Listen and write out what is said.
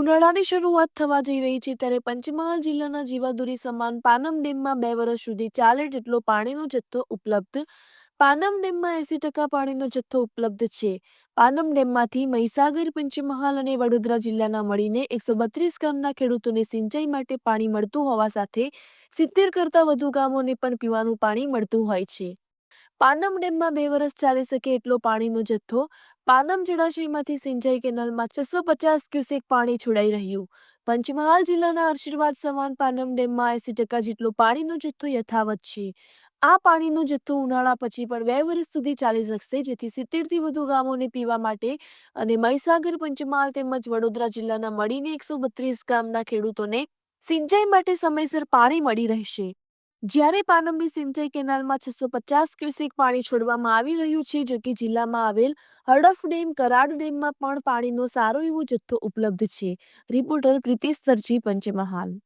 ઉનાળાની શરૂઆત થવા જઈ રહી છે ત્યારે પંચમહાલ જિલ્લાના જીવાદુરી સમાન પાનમ ડેમમાં બે વર્ષ સુધી ચાલે તેટલો પાણીનો જથ્થો ઉપલબ્ધ. પાનમ ડેમમાં એસી ટકા પાણીનો જથ્થો ઉપલબ્ધ છે. પાનમ ડેમમાંથી મહીસાગર, પંચમહાલ અને વડોદરા જિલ્લાના મળીને એકસો બત્રીસ ગામના ખેડૂતોને સિંચાઈ માટે પાણી મળતું હોવા સાથે સિત્તેર કરતાં વધુ ગામોને પણ પીવાનું પાણી મળતું હોય છે. પાનમ ડેમમાં બે વર્ષ ચાલી શકે એટલો પાણીનો જથ્થો. પાનમ જળાશયમાંથી સિંચાઈ કેનાલમાં છસો પચાસ ક્યુસેક પાણી છોડાઈ રહ્યું. પંચમહાલ જિલ્લાના આશીર્વાદ સમાન પાનમ ડેમમાં એસી ટકા જેટલો પાણીનો જથ્થો યથાવત છે. આ પાણીનો જથ્થો ઉનાળા પછી પણ બે વર્ષ સુધી ચાલી શકશે, જેથી સિત્તેરથી વધુ ગામોને પીવા માટે અને મહીસાગર, પંચમહાલ તેમજ વડોદરા જિલ્લાના મળીને એકસો બત્રીસ ગામના ખેડૂતોને સિંચાઈ માટે સમયસર પાણી મળી રહેશે. જ્યારે પાનમની સિંચાઈ કેનાલમાં છસો પચાસ ક્યુસેક પાણી છોડવામાં આવી રહ્યું છે, જો કે જિલ્લામાં આવેલ હડફ ડેમ, કરાડ ડેમમાં પણ પાણીનો સારો એવો જથ્થો ઉપલબ્ધ છે. રિપોર્ટર પ્રિતિશ સરજી, પંચમહાલ.